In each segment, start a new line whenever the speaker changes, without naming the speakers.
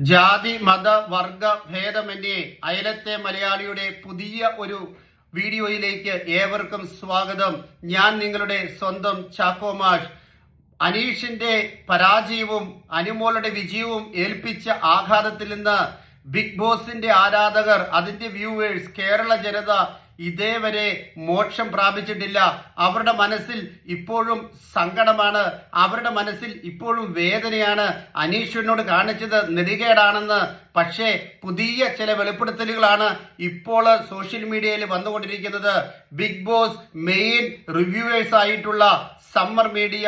ജാതി മത വർഗ ഭേദമന്യേ അയലത്തെ മലയാളിയുടെ പുതിയ ഒരു വീഡിയോയിലേക്ക് ഏവർക്കും സ്വാഗതം. ഞാൻ നിങ്ങളുടെ സ്വന്തം ചാക്കോമാഷ് അനീഷിന്റെ പരാജയവും അനുമോളുടെ വിജയവും ഏൽപ്പിച്ച ആഘാതത്തിൽ നിന്ന് ബിഗ് ബോസിന്റെ ആരാധകർ അതിന്റെ വ്യൂവേഴ്സ് കേരള ജനത ഇതേവരെ മോക്ഷം പ്രാപിച്ചിട്ടില്ല. അവരുടെ മനസ്സിൽ ഇപ്പോഴും സങ്കടമാണ്. അവരുടെ മനസ്സിൽ ഇപ്പോഴും വേദനയാണ്. അനീഷിനോട് കാണിച്ചത് നെടുകേടാണെന്ന്. പക്ഷേ പുതിയ ചില വെളിപ്പെടുത്തലുകളാണ് ഇപ്പോൾ സോഷ്യൽ മീഡിയയിൽ വന്നുകൊണ്ടിരിക്കുന്നത്. ബിഗ് ബോസ് മെയിൻ റിവ്യൂവേഴ്സ് ആയിട്ടുള്ള summer media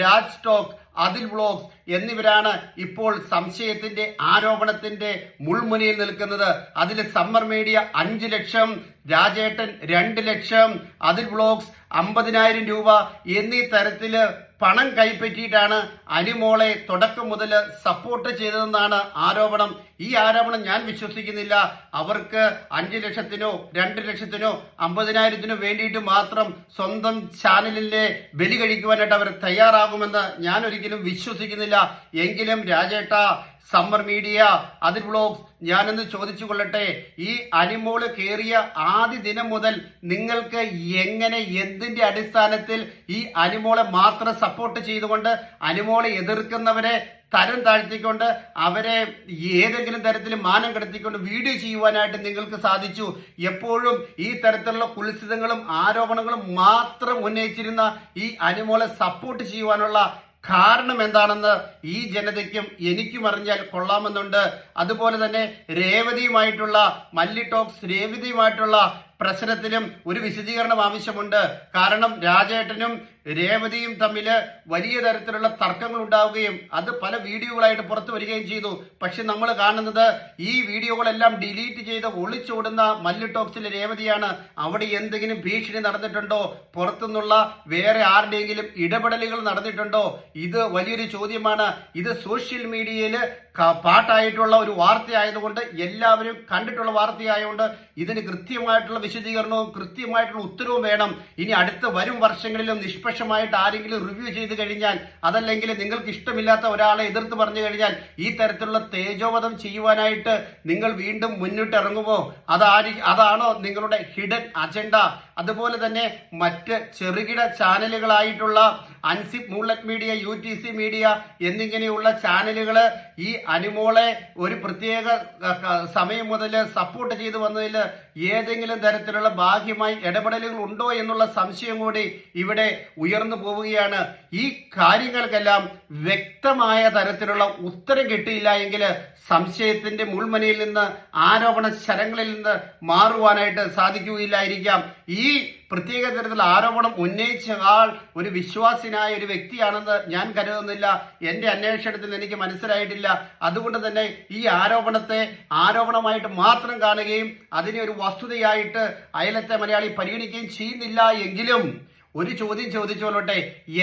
Raj talk Athil vlogs എന്നിവരാണ് ഇപ്പോൾ സംശയത്തിന്റെ ആരോപണത്തിന്റെ മുൾമുനയിൽ നിൽക്കുന്നത്. അതിൽ സമ്മർ മീഡിയ അഞ്ച് ലക്ഷം രാജേട്ടൻ രണ്ട് ലക്ഷം അതിൽ വ്ളോഗ്സ് അമ്പതിനായിരം രൂപ എന്നീ തരത്തിൽ പണം കൈപ്പറ്റിയിട്ടാണ് അനുമോളെ തുടക്കം മുതൽ സപ്പോർട്ട് ചെയ്തതെന്നാണ് ആരോപണം. ഈ ആരോപണം ഞാൻ വിശ്വസിക്കുന്നില്ല. അവർക്ക് അഞ്ച് ലക്ഷത്തിനോ രണ്ട് ലക്ഷത്തിനോ അമ്പതിനായിരത്തിനോ വേണ്ടിയിട്ട് മാത്രം സ്വന്തം ചാനലിലെ ബലി കഴിക്കുവാനായിട്ട് അവർ തയ്യാറാകുമെന്ന് ഞാൻ ഒരിക്കലും വിശ്വസിക്കുന്നില്ല. എങ്കിലും രാജേട്ട സമ്മർ മീഡിയ അതിൽ ബ്ലോഗ്സ് ഞാനൊന്ന് ചോദിച്ചു കൊള്ളട്ടെ ഈ അനിമോൾ കയറിയ ആദ്യ ദിനം മുതൽ നിങ്ങൾക്ക് എങ്ങനെ എന്തിന്റെ അടിസ്ഥാനത്തിൽ ഈ അനിമോളെ മാത്രം സപ്പോർട്ട് ചെയ്തുകൊണ്ട് അനിമോളെ എതിർക്കുന്നവരെ തരം താഴ്ത്തിക്കൊണ്ട് അവരെ ഏതെങ്കിലും തരത്തിൽ മാനം കിടത്തിക്കൊണ്ട് വീഡിയോ ചെയ്യുവാനായിട്ട് നിങ്ങൾക്ക് സാധിച്ചു. എപ്പോഴും ഈ തരത്തിലുള്ള കുൽസിതങ്ങളും ആരോപണങ്ങളും മാത്രം ഉന്നയിച്ചിരുന്ന ഈ അനുമോളെ സപ്പോർട്ട് ചെയ്യുവാനുള്ള കാരണം എന്താണെന്ന് ഈ ജനതയ്ക്കും എനിക്കും അറിഞ്ഞാൽ കൊള്ളാമെന്നുണ്ട്. അതുപോലെ തന്നെ രേവതിയുമായിട്ടുള്ള മല്ലി ടോക്സ് രേവതിയുമായിട്ടുള്ള പ്രശ്നത്തിലും ഒരു വിശദീകരണം ആവശ്യമുണ്ട്. കാരണം രാജേട്ടനും രേവതിയും തമ്മിൽ വലിയ തരത്തിലുള്ള തർക്കങ്ങൾ ഉണ്ടാവുകയും അത് പല വീഡിയോകളായിട്ട് പുറത്തു വരികയും ചെയ്തു. പക്ഷെ നമ്മൾ കാണുന്നത് ഈ വീഡിയോകളെല്ലാം ഡിലീറ്റ് ചെയ്ത് ഒളിച്ചോടുന്ന മല്ലു ടോക്സിലെ രേവതിയാണ്. അവിടെ എന്തെങ്കിലും ഭീഷണി നടന്നിട്ടുണ്ടോ? പുറത്തുനിന്നുള്ള വേറെ ആരുടെയെങ്കിലും ഇടപെടലുകൾ നടന്നിട്ടുണ്ടോ? ഇത് വലിയൊരു ചോദ്യമാണ്. ഇത് സോഷ്യൽ മീഡിയയിൽ പാട്ടായിട്ടുള്ള ഒരു വാർത്തയായതുകൊണ്ട് എല്ലാവരും കണ്ടിട്ടുള്ള വാർത്തയായതുകൊണ്ട് ഇതിന് കൃത്യമായിട്ടുള്ള വിശദീകരണവും കൃത്യമായിട്ടുള്ള ഉത്തരവും വേണം. ഇനി അടുത്ത വരും വർഷങ്ങളിലും നിഷ്പക്ഷമായിട്ട് ആരെങ്കിലും റിവ്യൂ ചെയ്ത് കഴിഞ്ഞാൽ അതല്ലെങ്കിൽ നിങ്ങൾക്ക് ഇഷ്ടമില്ലാത്ത ഒരാളെ എതിർത്ത് പറഞ്ഞു കഴിഞ്ഞാൽ ഈ തരത്തിലുള്ള തേജോവധം ചെയ്യുവാനായിട്ട് നിങ്ങൾ വീണ്ടും മുന്നിട്ട് ഇറങ്ങുമോ അതാരി അതാണോ നിങ്ങളുടെ ഹിഡൻ അജണ്ട അതുപോലെ തന്നെ മറ്റ് ചെറുകിട ചാനലുകളായിട്ടുള്ള അൻസിപ് മൂളറ്റ് media U T C media എന്നിങ്ങനെയുള്ള ചാനലുകൾ ഈ അനുമോളെ ഒരു പ്രത്യേക സമയം മുതൽ സപ്പോർട്ട് ചെയ്തു വന്നതിൽ ഏതെങ്കിലും തരത്തിലുള്ള ബാഹ്യമായി ഇടപെടലുകൾ ഉണ്ടോ എന്നുള്ള സംശയം കൂടി ഇവിടെ ഉയർന്നു പോവുകയാണ്. ഈ കാര്യങ്ങൾക്കെല്ലാം വ്യക്തമായ തരത്തിലുള്ള ഉത്തരം കിട്ടിയില്ല എങ്കിൽ സംശയത്തിന്റെ മുൾമനയിൽ നിന്ന് ആരോപണ ശരങ്ങളിൽ നിന്ന് മാറുവാനായിട്ട് സാധിക്കുകയില്ലായിരിക്കാം. ഈ പ്രത്യേക തരത്തിൽ ആരോപണം ഉന്നയിച്ച ആൾ ഒരു വിശ്വാസിനായ ഒരു വ്യക്തിയാണെന്ന് ഞാൻ കരുതുന്നില്ല. എന്റെ അന്വേഷണത്തിൽ എനിക്ക് മനസ്സിലായിട്ടില്ല. അതുകൊണ്ട് തന്നെ ഈ ആരോപണത്തെ ആരോപണമായിട്ട് മാത്രം കാണുകയും അതിനെ ഒരു വസ്തുതയായിട്ട് അയലത്തെ മലയാളി പരിഗണിക്കുകയും ചെയ്യുന്നില്ല എങ്കിലും ഒരു ചോദ്യം ചോദിച്ചോളട്ടെ.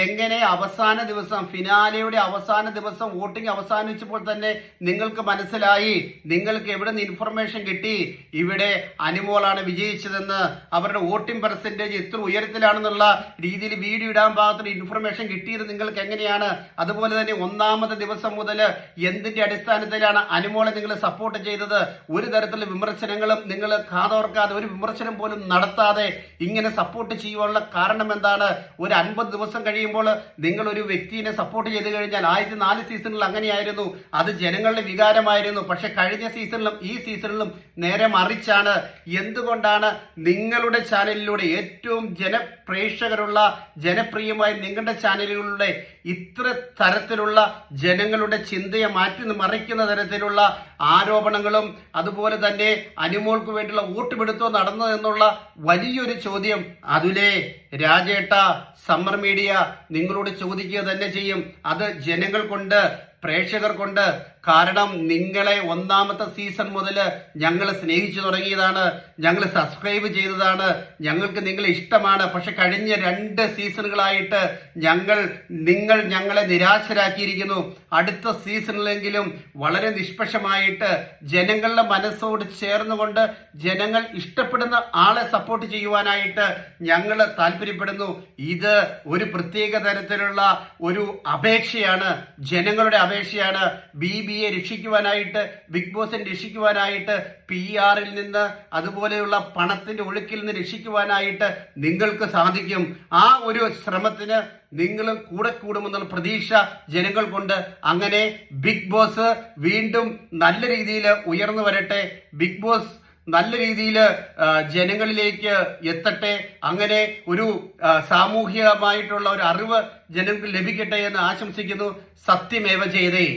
എങ്ങനെ അവസാന ദിവസം ഫിനാലയുടെ അവസാന ദിവസം വോട്ടിംഗ് അവസാനിച്ചപ്പോൾ തന്നെ നിങ്ങൾക്ക് മനസ്സിലായി? നിങ്ങൾക്ക് എവിടെ നിന്ന് ഇൻഫർമേഷൻ കിട്ടി? ഇവിടെ അനുമോളാണ് വിജയിച്ചതെന്ന്. അവരുടെ വോട്ടിംഗ് പെർസെന്റേജ് എത്ര ഉയരത്തിലാണെന്നുള്ള രീതിയിൽ വീഡിയോ ഇടാൻ പാകത്തിന് ഇൻഫർമേഷൻ കിട്ടിയത് നിങ്ങൾക്ക് എങ്ങനെയാണ്? അതുപോലെ തന്നെ ഒന്നാമത്തെ ദിവസം മുതൽ എന്തിന്റെ അടിസ്ഥാനത്തിലാണ് അനുമോളെ നിങ്ങൾ സപ്പോർട്ട് ചെയ്തത്? ഒരു തരത്തിലുള്ള വിമർശനങ്ങളും നിങ്ങൾ കാതോർക്കാതെ ഒരു വിമർശനം പോലും നടത്താതെ ഇങ്ങനെ സപ്പോർട്ട് ചെയ്യുവാനുള്ള കാരണം എന്താണ്? ഒരു അൻപത് ദിവസം കഴിയുമ്പോൾ നിങ്ങൾ ഒരു വ്യക്തിയെ സപ്പോർട്ട് ചെയ്ത് കഴിഞ്ഞാൽ ആദ്യത്തെ നാല് സീസണിൽ അങ്ങനെയായിരുന്നു. അത് ജനങ്ങളുടെ വികാരമായിരുന്നു. പക്ഷെ കഴിഞ്ഞ സീസണിലും ഈ സീസണിലും നേരെ മറിച്ചാണ്. എന്തുകൊണ്ടാണ് നിങ്ങളുടെ ചാനലിലൂടെ ഏറ്റവും ജനപ്രേക്ഷകരുള്ള ജനപ്രിയമായ നിങ്ങളുടെ ചാനലുകളിലൂടെ ഇത്ര തരത്തിലുള്ള ജനങ്ങളുടെ ചിന്തയെ മാറ്റി മറിക്കുന്ന തരത്തിലുള്ള ആരോപണങ്ങളും അതുപോലെ തന്നെ അനുമോൾക്ക് വേണ്ടിയുള്ള വോട്ടുപിടുത്തോ നടന്നു എന്നുള്ള വലിയൊരു ചോദ്യം അതിലെ രാജേട്ട സമ്മർ മീഡിയ നിങ്ങളോട് ചോദിക്കുക തന്നെ ചെയ്യും. അത് ജനങ്ങൾ കൊണ്ട് പ്രേക്ഷകർ കൊണ്ട് കാരണം നിങ്ങളെ ഒന്നാമത്തെ സീസൺ മുതൽ ഞങ്ങൾ സ്നേഹിച്ചു തുടങ്ങിയതാണ്. ഞങ്ങൾ സബ്സ്ക്രൈബ് ചെയ്തതാണ്. ഞങ്ങൾക്ക് നിങ്ങളെ ഇഷ്ടമാണ്. പക്ഷെ കഴിഞ്ഞ രണ്ട് സീസണുകളായിട്ട് ഞങ്ങൾ നിങ്ങൾ ഞങ്ങളെ നിരാശരാക്കിയിരിക്കുന്നു. അടുത്ത സീസണിലെങ്കിലും വളരെ നിഷ്പക്ഷമായിട്ട് ജനങ്ങളുടെ മനസ്സോട് ചേർന്നുകൊണ്ട് ജനങ്ങൾ ഇഷ്ടപ്പെടുന്ന ആളെ സപ്പോർട്ട് ചെയ്യുവാനായിട്ട് ഞങ്ങൾ താല്പര്യപ്പെടുന്നു. ഇത് ഒരു പ്രത്യേക തരത്തിലുള്ള ഒരു അപേക്ഷയാണ്. ജനങ്ങളുടെ അപേക്ഷയാണ് ബി ബി എ രക്ഷിക്കുവാനായിട്ട് ബിഗ് ബോസിനെ രക്ഷിക്കുവാനായിട്ട് പി ആറിൽ നിന്ന് അതുപോലെയുള്ള പണത്തിന്റെ ഒഴുക്കിൽ നിന്ന് രക്ഷിക്കുവാനായിട്ട് നിങ്ങൾക്ക് സാധിക്കും. ആ ഒരു ശ്രമത്തിന് നിങ്ങളും കൂടെ കൂടുമെന്നുള്ള പ്രതീക്ഷ കൊണ്ട് അങ്ങനെ ബിഗ് ബോസ് വീണ്ടും നല്ല രീതിയിൽ ഉയർന്നു വരട്ടെ. ബിഗ് ബോസ് നല്ല രീതിയിൽ ജനങ്ങളിലേക്ക് എത്തട്ടെ അങ്ങനെ ഒരു സാമൂഹികമായിട്ടുള്ള ഒരു അറിവ് ജനങ്ങൾക്ക് ലഭിക്കട്ടെ എന്ന് ആശംസിക്കുന്നു. സത്യമേവ ചെയ്തേ.